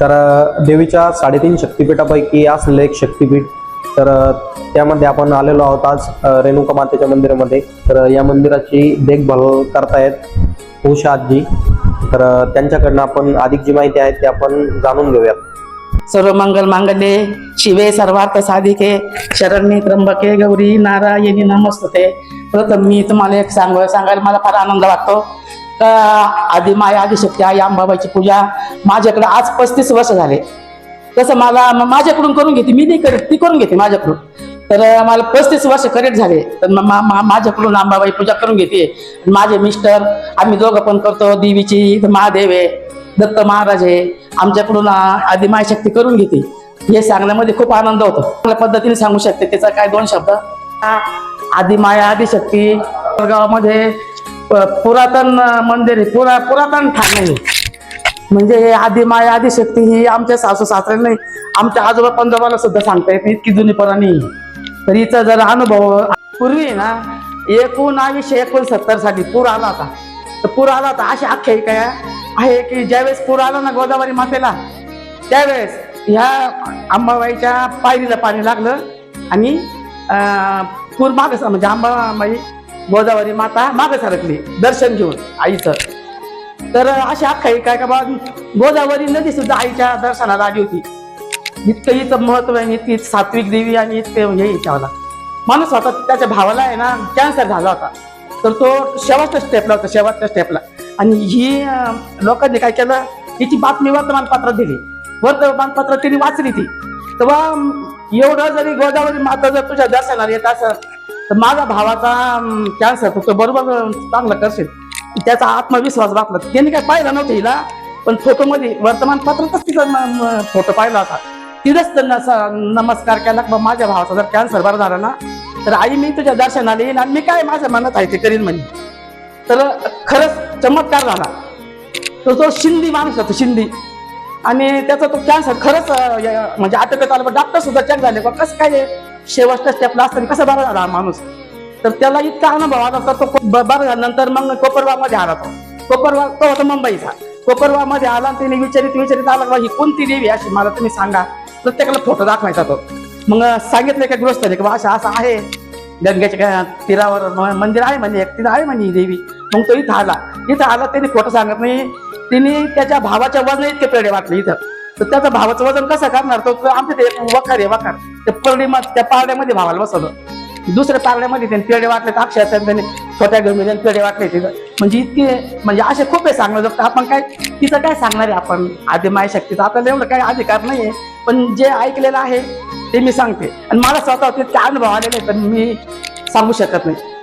तर देवीच्या साडेतीन शक्तिपीठापैकी असलेलं एक शक्तिपीठ. तर त्यामध्ये आपण आलेलो आहोत आज रेणुका मातेच्या मंदिरामध्ये. तर या मंदिराची देखभाल करतायत उषा आजी तर त्यांच्याकडनं आपण अधिक जी माहिती आहे ती आपण जाणून घेऊयात. सर्व मंगल मांगल्ये शिवे सर्वार्थ साधिके शरण्ये त्र्यंबके गौरी नारायणी नमस्तते. प्रथम मी तुम्हाला एक सांग सांगायला मला फार आनंद वाटतो. का आधी माया आदिशक्ती आई अंबाबाईची पूजा माझ्याकडे आज पस्तीस वर्ष झाले. तसं मला माझ्याकडून करून घेते मी नाही करत ती करून घेते माझ्याकडून. तर मला पस्तीस वर्ष करेक्ट झाले. तर मा- मा- माझ्याकडून अंबाबाई पूजा करून घेते. माझे मिस्टर आम्ही दोघं पण करतो देवीची तर महादेव आहे दत्त महाराज आहे. आमच्याकडून अं, आधी मायशक्ती करून घेते. हे सांगण्यामध्ये खूप आनंद होतो. चांगल्या पद्धतीने सांगू शकते त्याचा काय दोन शब्द? आधी आदी माया आदिशक्ती गावामध्ये प- पुरातन मंदिर आहे. पुरा पुरातन ठाणे म्हणजे हे आधी माया आदिशक्ती ही आमच्या सासू सासऱ्याला नाही. आमच्या आजोबा पंजोबाला सुद्धा सांगता येत नाही, इतकी जुनी पुराणी. आहे. तर हिचा जर अनुभव पूर्वी आहे ना एकोणावीसशे एकोणसत्तर साली पूर आला होता. तर पूर आला होता अशी आख्यायिका आहे की ज्यावेळेस पूर आला ना गोदावरी मातेला त्यावेळेस ह्या अंबाबाईच्या पायरीला पाणी लागलं आणि पूर माग म्हणजे अंबाबाई गोदावरी माता मागं सरकली दर्शन घेऊन आईचं. तर अशी आख्यायिका काय का बा गोदावरी नदी सुद्धा आईच्या दर्शनाला आली होती. इतकं हिचं महत्त्व आहे इतकी सात्विक देवी आणि इतकं हे हिच्यावाला माणूस होता त्याच्या भावाला आहे ना कॅन्सर झाला होता. तर तो शेवटच्या स्टेपला होता शेवटच्या स्टेपला आणि ही लोकांनी काय केलं हिची बातमी वर्तमानपत्रात दिली. वर्तमानपत्रात तिने वाचली ती. तेव्हा एवढं जरी गोदावरी माता जर तुझ्या दर्शनाला येत असं तर माझा भावाचा कॅन्सर तो बरोबर चांगला चांगलं करशील. त्याचा आत्मविश्वास बातला त्यांनी काय पाहिलं नव्हतं हिला पण फोटो मध्ये वर्तमानपत्रातच तिचा फोटो पाहिला होता. तिथंच त्यांना नमस्कार केला बा माझ्या भावाचा जर कॅन्सर बरा झाला ना तर आई मी तुझ्या दर्शनाला येईन आणि मी काय माझ्या मनात आहे ते करीन म्हणजे तर खरंच चमत्कार झाला. तर तो शिंदी माणूस होता शिंदी. आणि त्याचा तो कॅन्सर खरंच म्हणजे आटोक्यात आला डॉक्टर सुद्धा चेक झाले बा कसं काय शेवटच्या स्टेपला असताना कसं बरा झाला माणूस? तर त्याला इतका अनुभव आला होता तो खूप ब- झाल्यानंतर मग कोपरवा मध्ये आला तो. कोपरवा तो होता मुंबईचा. कोपरवा मध्ये आला आणि त्याने विचारित विचारित आला बा ही कोणती देवी अशी मला तुम्ही सांगा. प्रत्येकाला फोटो दाखवायचा तो. मग सांगितलं का गृहस्थाने की बा असं असं आहे. गंगेच्या तीरावर मंदिर आहे म्हणे एक तिथं आहे म्हणे ही देवी. मग तो इथं आला. इथं आला त्याने खोटं सांगत नाही. तिने त्याच्या भावाच्या वजन इतके पेढे वाटले इथं. तर त्याचं भावाचं वजन कसं करणार? तो आमच्या ते वखार आहे वखार. त्या परडी त्या पारड्यामध्ये भावाला बसवलं. दुसऱ्या पारड्यामध्ये त्यांनी पेढे वाटले तर अक्षरशः त्यांनी छोट्या घेऊन पेढे वाटले तिथं. म्हणजे इतके म्हणजे असे खूप आहे सांगणं जर आपण काय तिचं काय सांगणार आहे आपण? आधी माय शक्तीचं. आपल्याला एवढं काही अधिकार नाहीये. पण जे ऐकलेलं आहे ते मी सांगते. आणि मला स्वतः तितके अनुभव आलेले आहेत, पण मी सांगू शकत नाही.